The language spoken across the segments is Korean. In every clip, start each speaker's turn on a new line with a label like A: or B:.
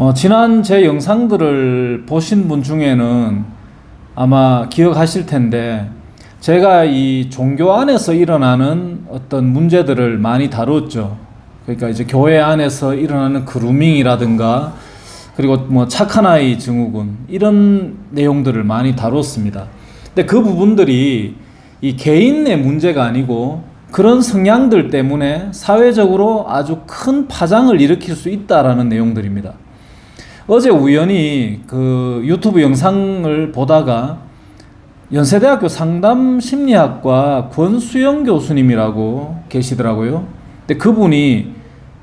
A: 어, 지난 제 영상들을 보신 분 중에는 아마 기억하실 텐데 제가 이 종교 안에서 일어나는 어떤 문제들을 많이 다뤘죠. 그러니까 이제 교회 안에서 일어나는 그루밍이라든가 그리고 뭐 착한 아이 증후군 이런 내용들을 많이 다뤘습니다. 근데 그 부분들이 이 개인의 문제가 아니고 그런 성향들 때문에 사회적으로 아주 큰 파장을 일으킬 수 있다라는 내용들입니다. 어제 우연히 그 유튜브 영상을 보다가 연세대학교 상담심리학과 권수영 교수님이라고 계시더라고요. 근데 그분이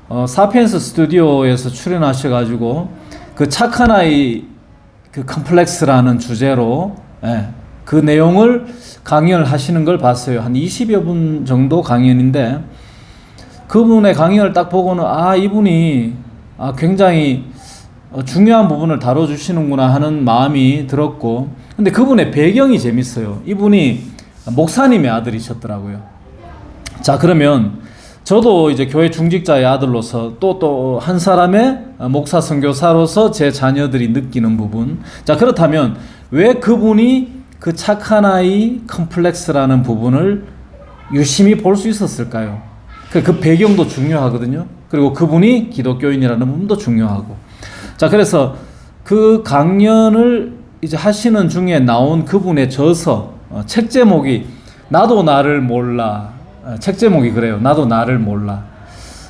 A: 어, 사피엔스 스튜디오에서 출연하셔가지고 그 착한 아이 그 컴플렉스라는 주제로 예, 그 내용을 강연을 하시는 걸 봤어요. 한 20여 분 정도 강연인데 그분의 강연을 딱 보고는 아 이분이 아 굉장히 어, 중요한 부분을 다뤄주시는구나 하는 마음이 들었고 근데 그분의 배경이 재밌어요. 이분이 목사님의 아들이셨더라고요. 자 그러면 저도 이제 교회 중직자의 아들로서 또 또 한 사람의 목사 선교사로서 제 자녀들이 느끼는 부분. 자 그렇다면 왜 그분이 그 착한 아이 컴플렉스라는 부분을 유심히 볼 수 있었을까요? 그, 그 배경도 중요하거든요. 그리고 그분이 기독교인이라는 부분도 중요하고. 자 그래서 그 강연을 이제 하시는 중에 나온 그분의 저서 어, 책 제목이 나도 나를 몰라. 어, 책 제목이 그래요. 나도 나를 몰라.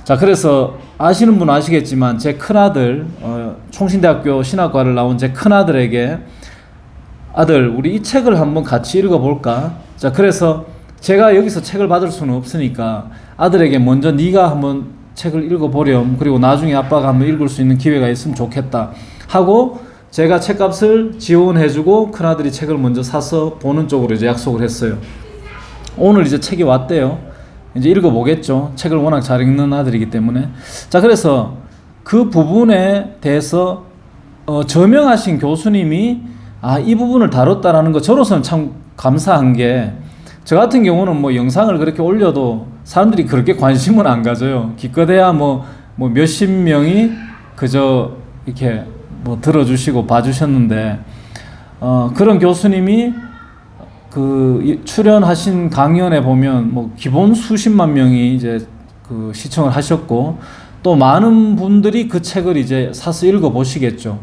A: 자 그래서 아시는 분 아시겠지만 제 큰아들 어, 총신대학교 신학과를 나온 제 큰아들에게 아들 우리 이 책을 한번 같이 읽어 볼까? 자 그래서 제가 여기서 책을 받을 수는 없으니까 아들에게 먼저 네가 한번 책을 읽어보렴 그리고 나중에 아빠가 한번 읽을 수 있는 기회가 있으면 좋겠다 하고 제가 책값을 지원해주고 큰아들이 책을 먼저 사서 보는 쪽으로 이제 약속을 했어요. 오늘 이제 책이 왔대요. 이제 읽어보겠죠. 책을 워낙 잘 읽는 아들이기 때문에. 자, 그래서 그 부분에 대해서 어, 저명하신 교수님이 아, 이 부분을 다뤘다라는 거 저로서는 참 감사한 게 저 같은 경우는 뭐 영상을 그렇게 올려도 사람들이 그렇게 관심을 안 가져요. 기껏해야 뭐, 뭐 몇십 명이 그저 이렇게 뭐 들어주시고 봐주셨는데 어, 그런 교수님이 그 출연하신 강연에 보면 뭐 기본 수십만 명이 이제 그 시청을 하셨고 또 많은 분들이 그 책을 이제 사서 읽어 보시겠죠.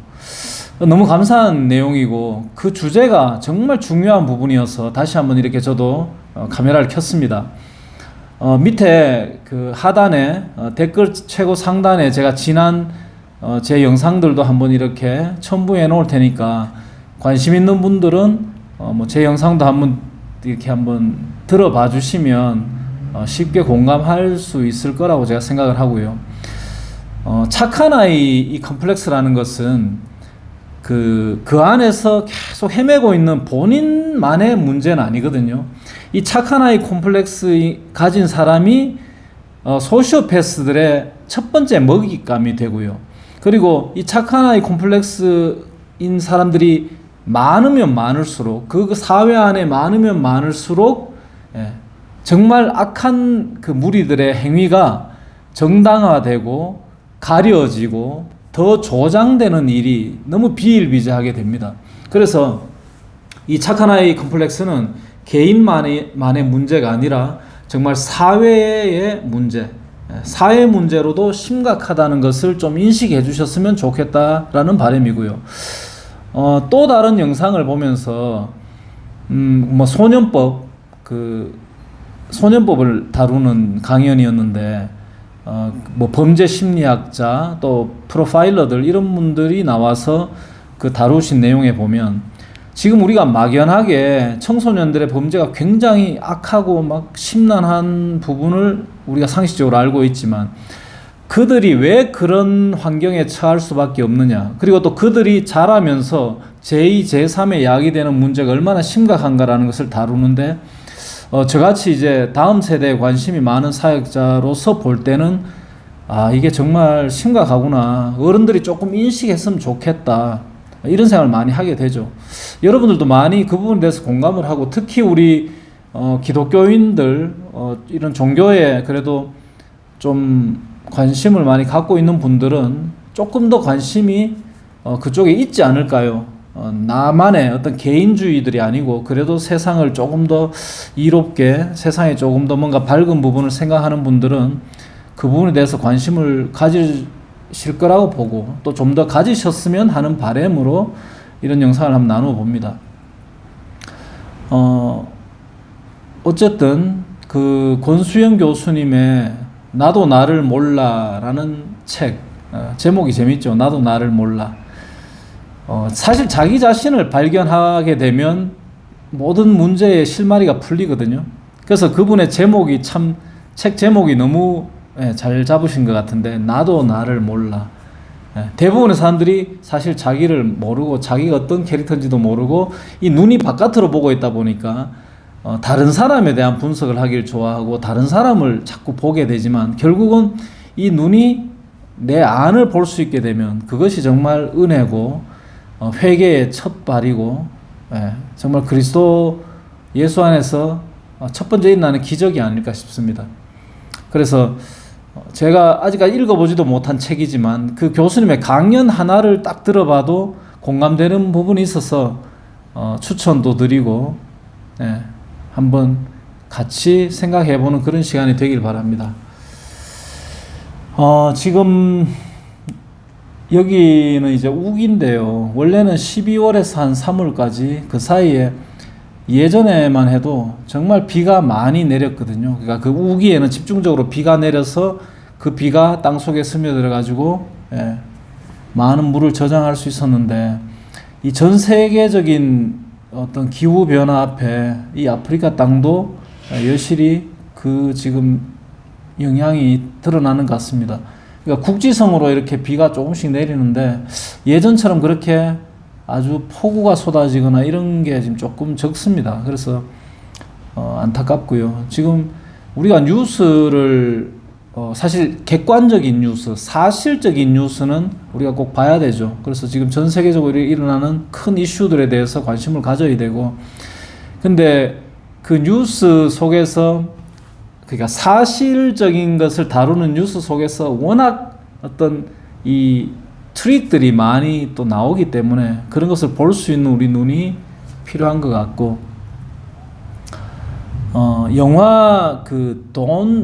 A: 너무 감사한 내용이고 그 주제가 정말 중요한 부분이어서 다시 한번 이렇게 저도 어, 카메라를 켰습니다. 어, 밑에 그 하단에 어, 댓글 최고 상단에 제가 지난 어, 제 영상들도 한번 이렇게 첨부해 놓을 테니까 관심 있는 분들은 어, 뭐 제 영상도 한번 이렇게 한번 들어봐 주시면 어, 쉽게 공감할 수 있을 거라고 제가 생각을 하고요. 어, 착한 아이 이 컴플렉스라는 것은 그, 그 안에서 계속 헤매고 있는 본인만의 문제는 아니거든요. 이 착한 아이 콤플렉스 가진 사람이 어, 소시오패스들의 첫 번째 먹잇감이 되고요. 그리고 이 착한 아이 콤플렉스인 사람들이 많으면 많을수록 그 사회 안에 많으면 많을수록 예, 정말 악한 그 무리들의 행위가 정당화되고 가려지고 더 조장되는 일이 너무 비일비재하게 됩니다. 그래서 이 착한 아이 컴플렉스는 개인만의 만의 문제가 아니라 정말 사회의 문제, 사회 문제로도 심각하다는 것을 좀 인식해 주셨으면 좋겠다라는 바람이고요. 어, 또 다른 영상을 보면서 음, 뭐 소년법 그 소년법을 다루는 강연이었는데 어, 뭐 범죄 심리학자 또 프로파일러들 이런 분들이 나와서 그 다루신 내용에 보면 지금 우리가 막연하게 청소년들의 범죄가 굉장히 악하고 막 심란한 부분을 우리가 상식적으로 알고 있지만 그들이 왜 그런 환경에 처할 수밖에 없느냐. 그리고 또 그들이 자라면서 제2, 제3의 약이 되는 문제가 얼마나 심각한가라는 것을 다루는데 어, 저같이 이제 다음 세대에 관심이 많은 사역자로서 볼 때는 아, 이게 정말 심각하구나. 어른들이 조금 인식했으면 좋겠다. 이런 생각을 많이 하게 되죠. 여러분들도 많이 그 부분에 대해서 공감을 하고 특히 우리 어, 기독교인들 어, 이런 종교에 그래도 좀 관심을 많이 갖고 있는 분들은 조금 더 관심이 어, 그쪽에 있지 않을까요? 어, 나만의 어떤 개인주의들이 아니고 그래도 세상을 조금 더 이롭게 세상에 조금 더 뭔가 밝은 부분을 생각하는 분들은 그 부분에 대해서 관심을 가지 실 거라고 보고 또 좀 더 가지셨으면 하는 바램으로 이런 영상을 한번 나누어 봅니다. 어, 어쨌든 그 권수영 교수님의 나도 나를 몰라라는 책 어, 제목이 재밌죠. 나도 나를 몰라. 어, 사실 자기 자신을 발견하게 되면 모든 문제의 실마리가 풀리거든요. 그래서 그분의 제목이 참 책 제목이 너무 예, 잘 잡으신 것 같은데 나도 나를 몰라. 예, 대부분의 사람들이 사실 자기를 모르고 자기가 어떤 캐릭터인지도 모르고 이 눈이 바깥으로 보고 있다 보니까 어, 다른 사람에 대한 분석을 하길 좋아하고 다른 사람을 자꾸 보게 되지만 결국은 이 눈이 내 안을 볼 수 있게 되면 그것이 정말 은혜고 어, 회개의 첫 발이고 예, 정말 그리스도 예수 안에서 어, 첫 번째 일어나는 기적이 아닐까 싶습니다. 그래서 어, 제가 아직까지 읽어보지도 못한 책이지만 그 교수님의 강연 하나를 딱 들어봐도 공감되는 부분이 있어서 어, 추천도 드리고 예, 한번 같이 생각해보는 그런 시간이 되길 바랍니다. 어, 지금 여기는 이제 우기인데요. 원래는 12월에서 한 3월까지 그 사이에 예전에만 해도 정말 비가 많이 내렸거든요. 그러니까 그 우기에는 집중적으로 비가 내려서 그 비가 땅 속에 스며들어 가지고 예, 많은 물을 저장할 수 있었는데 이 전 세계적인 어떤 기후 변화 앞에 이 아프리카 땅도 여실히 그 지금 영향이 드러나는 것 같습니다. 그러니까 국지성으로 이렇게 비가 조금씩 내리는데 예전처럼 그렇게 아주 폭우가 쏟아지거나 이런 게 지금 조금 적습니다. 그래서 어, 안타깝고요. 지금 우리가 뉴스를 어, 사실 객관적인 뉴스, 사실적인 뉴스는 우리가 꼭 봐야 되죠. 그래서 지금 전 세계적으로 일어나는 큰 이슈들에 대해서 관심을 가져야 되고, 근데 그 뉴스 속에서 그러니까 사실적인 것을 다루는 뉴스 속에서 워낙 어떤 이 트릭들이 많이 또 나오기 때문에 그런 것을 볼 수 있는 우리 눈이 필요한 것 같고 어, 영화 그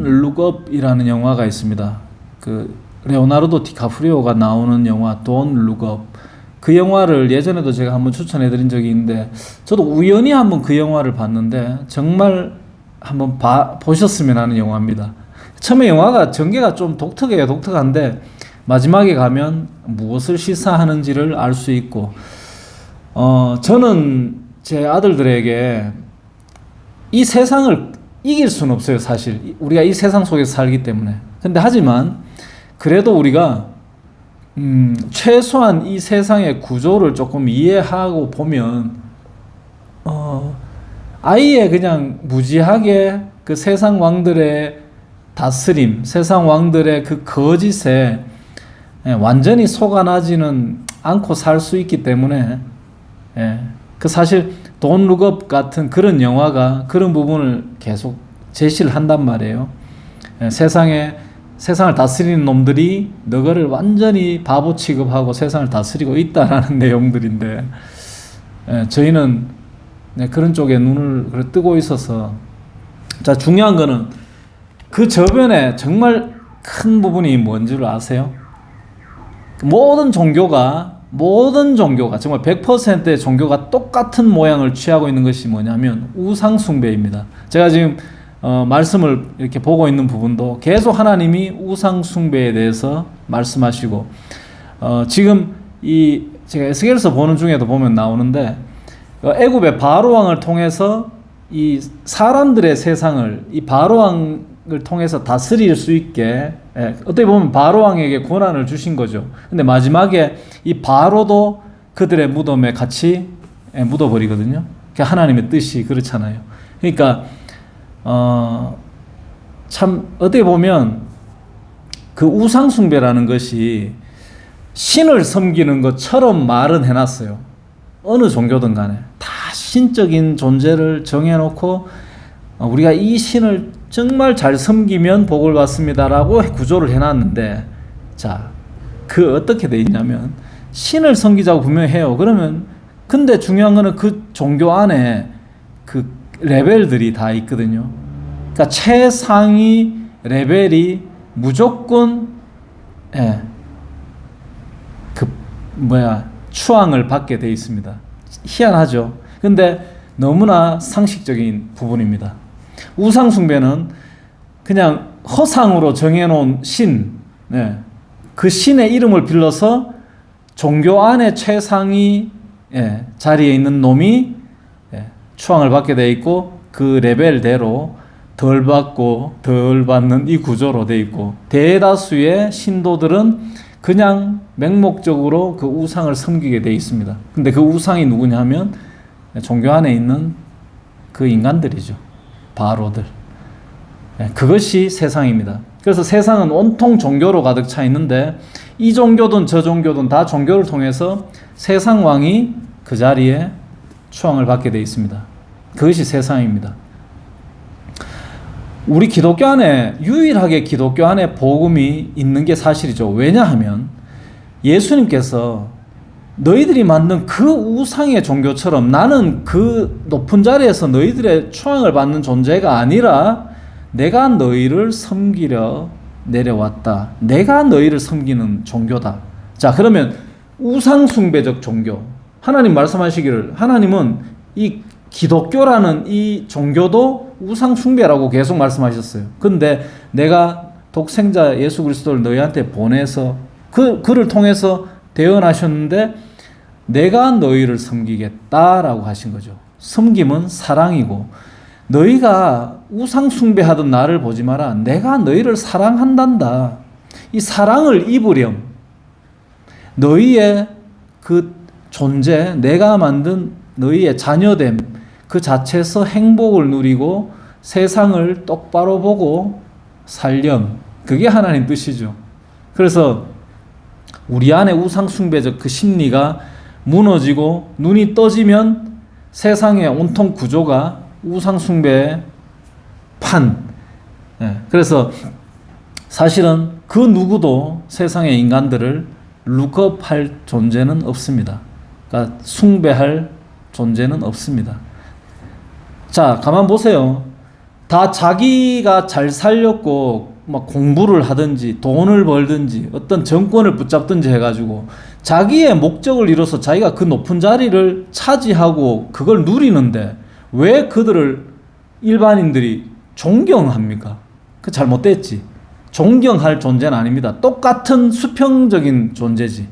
A: Look Up이라는 영화가 있습니다. 그 레오나르도 디카프리오가 나오는 영화 Look Up. 그 영화를 예전에도 제가 한번 추천해 드린 적이 있는데 저도 우연히 한번 그 영화를 봤는데 정말 한번 봐, 보셨으면 하는 영화입니다. 처음에 영화가 전개가 좀 독특해요. 독특한데 마지막에 가면 무엇을 시사하는지를 알 수 있고 어, 저는 제 아들들에게 이 세상을 이길 수는 없어요, 사실. 우리가 이 세상 속에서 살기 때문에. 근데 하지만 그래도 우리가 음, 최소한 이 세상의 구조를 조금 이해하고 보면 어, 아예 그냥 무지하게 그 세상 왕들의 다스림, 세상 왕들의 그 거짓에 예, 완전히 속아나지는 않고 살 수 있기 때문에 예, 그 사실 돈 룩업 같은 그런 영화가 그런 부분을 계속 제시를 한단 말이에요. 예, 세상에 세상을 다스리는 놈들이 너거를 완전히 바보 취급하고 세상을 다스리고 있다라는 내용들인데 예, 저희는 네, 그런 쪽에 눈을 뜨고 있어서 자 중요한 거는 그 저변에 정말 큰 부분이 뭔지를 아세요? 모든 종교가 모든 종교가 정말 100%의 종교가 똑같은 모양을 취하고 있는 것이 뭐냐면 우상 숭배입니다. 제가 지금 어, 말씀을 이렇게 보고 있는 부분도 계속 하나님이 우상 숭배에 대해서 말씀하시고 어, 지금 이 제가 에스겔서 보는 중에도 보면 나오는데 어, 애굽의 바로 왕을 통해서 이 사람들의 세상을 이 바로 왕 을 통해서 다스릴 수 있게 예, 어떻게 보면 바로 왕에게 권한을 주신 거죠. 근데 마지막에 이 바로도 그들의 무덤에 같이 예, 묻어버리거든요. 그 하나님의 뜻이 그렇잖아요. 그러니까 어, 참 어떻게 보면 그 우상 숭배라는 것이 신을 섬기는 것처럼 말은 해놨어요. 어느 종교든 간에 다 신적인 존재를 정해놓고 어, 우리가 이 신을 정말 잘 섬기면 복을 받습니다라고 구조를 해놨는데 자 그 어떻게 돼 있냐면 신을 섬기자고 분명히 해요. 그러면 근데 중요한 거는 그 종교 안에 그 레벨들이 다 있거든요. 그러니까 최상위 레벨이 무조건 예. 그 뭐야 추앙을 받게 돼 있습니다. 희한하죠. 근데 너무나 상식적인 부분입니다. 우상 숭배는 그냥 허상으로 정해놓은 신, 네. 그 신의 이름을 빌려서 종교 안에 최상위 예, 자리에 있는 놈이 예, 추앙을 받게 돼 있고 그 레벨대로 덜 받고 덜 받는 이 구조로 돼 있고 대다수의 신도들은 그냥 맹목적으로 그 우상을 섬기게 돼 있습니다. 근데 그 우상이 누구냐면 종교 안에 있는 그 인간들이죠. 바로들. 예, 그것이 세상입니다. 그래서 세상은 온통 종교로 가득 차 있는데 이 종교든 저 종교든 다 종교를 통해서 세상 왕이 그 자리에 추앙을 받게 돼 있습니다. 그것이 세상입니다. 우리 기독교 안에 유일하게 기독교 안에 복음이 있는 게 사실이죠. 왜냐하면 예수님께서 너희들이 만든 그 우상의 종교처럼 나는 그 높은 자리에서 너희들의 추앙을 받는 존재가 아니라 내가 너희를 섬기려 내려왔다. 내가 너희를 섬기는 종교다. 자, 그러면 우상숭배적 종교. 하나님 말씀하시기를 하나님은 이 기독교라는 이 종교도 우상숭배라고 계속 말씀하셨어요. 근데 내가 독생자 예수 그리스도를 너희한테 보내서 그 그를 통해서 대언하셨는데 내가 너희를 섬기겠다라고 하신 거죠. 섬김은 사랑이고 너희가 우상 숭배하던 나를 보지 마라. 내가 너희를 사랑한단다. 이 사랑을 입으렴. 너희의 그 존재, 내가 만든 너희의 자녀됨 그 자체에서 행복을 누리고 세상을 똑바로 보고 살렴. 그게 하나님 뜻이죠. 그래서 우리 안에 우상 숭배적 그 심리가 무너지고 눈이 떠지면 세상의 온통 구조가 우상 숭배의 판. 예, 그래서 사실은 그 누구도 세상의 인간들을 룩업할 존재는 없습니다. 그러니까 숭배할 존재는 없습니다. 자, 가만 보세요. 다 자기가 잘 살렸고 막 공부를 하든지 돈을 벌든지 어떤 정권을 붙잡든지 해가지고 자기의 목적을 이뤄서 자기가 그 높은 자리를 차지하고 그걸 누리는데 왜 그들을 일반인들이 존경합니까? 그 잘못됐지. 존경할 존재는 아닙니다. 똑같은 수평적인 존재지.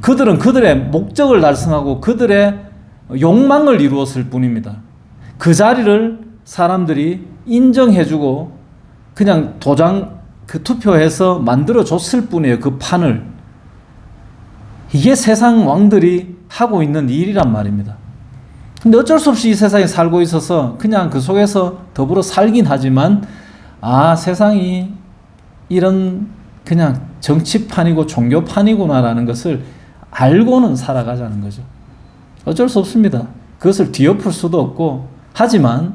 A: 그들은 그들의 목적을 달성하고 그들의 욕망을 이루었을 뿐입니다. 그 자리를 사람들이 인정해주고 그냥 도장 그 투표해서 만들어 줬을 뿐이에요. 그 판을. 이게 세상 왕들이 하고 있는 일이란 말입니다. 근데 어쩔 수 없이 이 세상에 살고 있어서 그냥 그 속에서 더불어 살긴 하지만 아, 세상이 이런 그냥 정치판이고 종교판이구나라는 것을 알고는 살아가자는 거죠. 어쩔 수 없습니다. 그것을 뒤엎을 수도 없고 하지만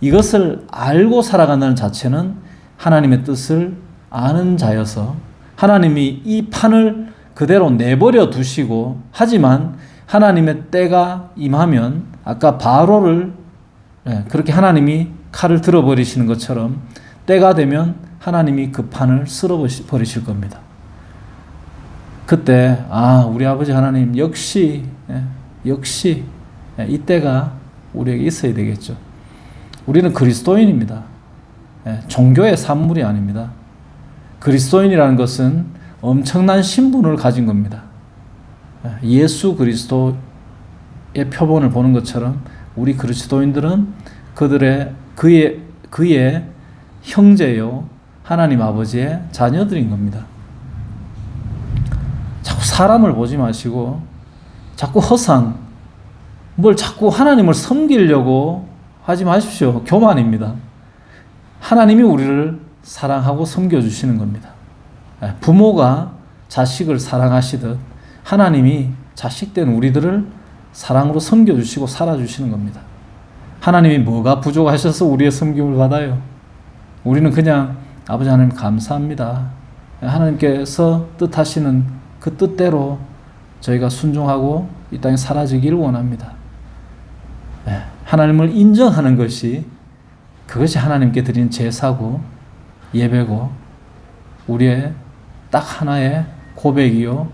A: 이것을 알고 살아간다는 자체는 하나님의 뜻을 아는 자여서 하나님이 이 판을 그대로 내버려 두시고 하지만 하나님의 때가 임하면 아까 바로를 예, 그렇게 하나님이 칼을 들어버리시는 것처럼 때가 되면 하나님이 그 판을 쓸어버리실 겁니다. 그때 아 우리 아버지 하나님 역시 예, 역시 예, 이때가 우리에게 있어야 되겠죠. 우리는 그리스도인입니다. 종교의 산물이 아닙니다. 그리스도인이라는 것은 엄청난 신분을 가진 겁니다. 예수 그리스도의 표본을 보는 것처럼 우리 그리스도인들은 그들의 그의 그의 형제요 하나님 아버지의 자녀들인 겁니다. 자꾸 사람을 보지 마시고 자꾸 허상 뭘 자꾸 하나님을 섬기려고 하지 마십시오. 교만입니다. 하나님이 우리를 사랑하고 섬겨 주시는 겁니다. 부모가 자식을 사랑하시듯 하나님이 자식된 우리들을 사랑으로 섬겨주시고 살아주시는 겁니다. 하나님이 뭐가 부족하셔서 우리의 섬김을 받아요? 우리는 그냥 아버지 하나님 감사합니다. 하나님께서 뜻하시는 그 뜻대로 저희가 순종하고 이 땅에 사라지기를 원합니다. 예, 하나님을 인정하는 것이 그것이 하나님께 드린 제사고 예배고 우리의 딱 하나의 고백이요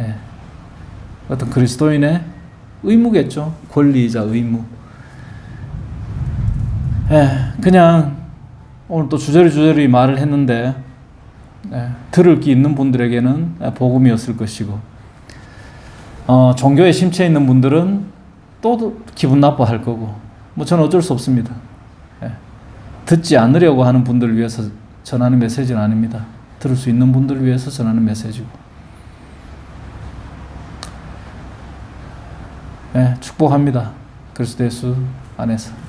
A: 예, 어떤 그리스도인의 의무겠죠 권리이자 의무 예, 그냥 오늘 또 주저리 주저리 말을 했는데 예, 들을 기 있는 분들에게는 복음이었을 것이고 어, 종교에 심취해 있는 분들은 또 기분 나빠할 거고 뭐 저는 어쩔 수 없습니다. 예. 듣지 않으려고 하는 분들을 위해서 전하는 메시지는 아닙니다. 들을 수 있는 분들을 위해서 전하는 메시지고 예, 축복합니다. 그리스도 예수 안에서.